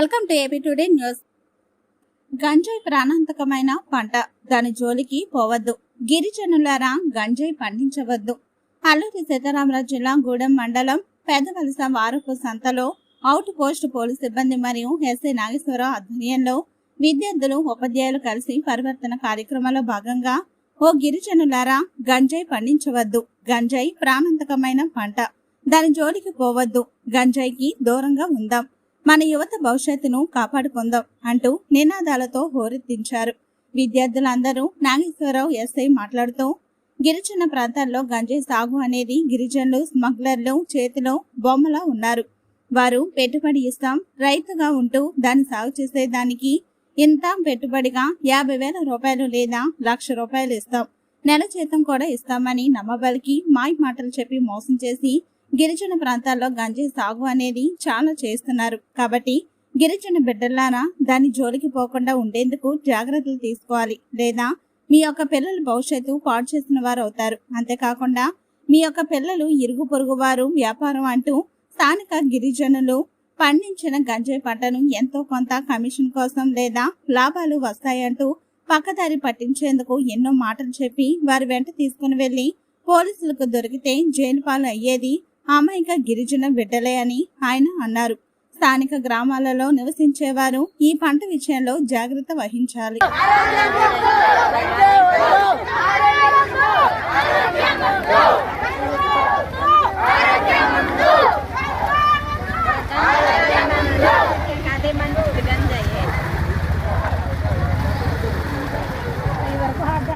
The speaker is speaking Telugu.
Welcome to AP today news. గంజాయి ప్రాణాంతకమైన పంట. దాని జోలికి పోవద్దు. గిరిజనులారా గంజాయి పండించవద్దు. అల్లూరి సీతారామరాజు జిల్లా గూడెం మండలం పెద్దవలస వారపు సంతలో అవుట్ పోస్ట్ పోలీస్ సిబ్బంది మరియు ఎస్ఐ నాగేశ్వరరావు ఆధ్వర్యంలో విద్యార్థులు ఉపాధ్యాయులు కలిసి పరివర్తన కార్యక్రమంలో భాగంగా ఓ గిరిజనులారా గంజాయి పండించవద్దు. గంజాయి ప్రాణాంతకమైన పంట. దాని జోలికి పోవద్దు. గంజాయికి దూరంగా ఉందాం. మన యువత భవిష్యత్తును కాపాడుకుందాం అంటూ నినాదాలతో హోరెత్తించారు. విద్యార్థులందరూ నాగేశ్వరరావు ఎస్ఐ మాట్లాడుతూ గిరిజన ప్రాంతాల్లో గంజాయి సాగు అనేది గిరిజనులు స్మగ్లర్లు చేతిలో బొమ్మలా ఉన్నారు. వారు పెట్టుబడి ఇస్తాం రైతుగా ఉంటూ దాన్ని సాగు చేసే దానికి ఇంత పెట్టుబడిగా యాభై వేల రూపాయలు లేదా లక్ష రూపాయలు ఇస్తాం. నెల జీతం కూడా ఇస్తామని నమ్మబలికి మాయ మాటలు చెప్పి మోసం చేసి గిరిజన ప్రాంతాల్లో గంజాయి సాగు అనేది చాలా చేస్తున్నారు. కాబట్టి గిరిజన బిడ్డలారా దాని జోలికి పోకుండా ఉండేందుకు జాగ్రత్తలు తీసుకోవాలి. లేదా మీ యొక్క పిల్లల భవిష్యత్తు పాడు చేసిన వారు అవుతారు. అంతేకాకుండా మీ యొక్క పిల్లలు ఇరుగు పొరుగు వారు వ్యాపారం అంటూ స్థానిక గిరిజనులు పండించిన గంజాయి పంటను ఎంతో కొంత కమిషన్ కోసం లేదా లాభాలు వస్తాయంటూ పక్కదారి పట్టించేందుకు ఎన్నో మాటలు చెప్పి వారి వెంట తీసుకుని వెళ్ళి పోలీసులకు దొరికితే జైలు పాలు అయ్యేది అమాయక గిరిజన బిడ్డలే అని ఆయన అన్నారు. స్థానిక గ్రామాలలో నివసించేవారు ఈ పంట విషయంలో జాగ్రత్త వహించాలి.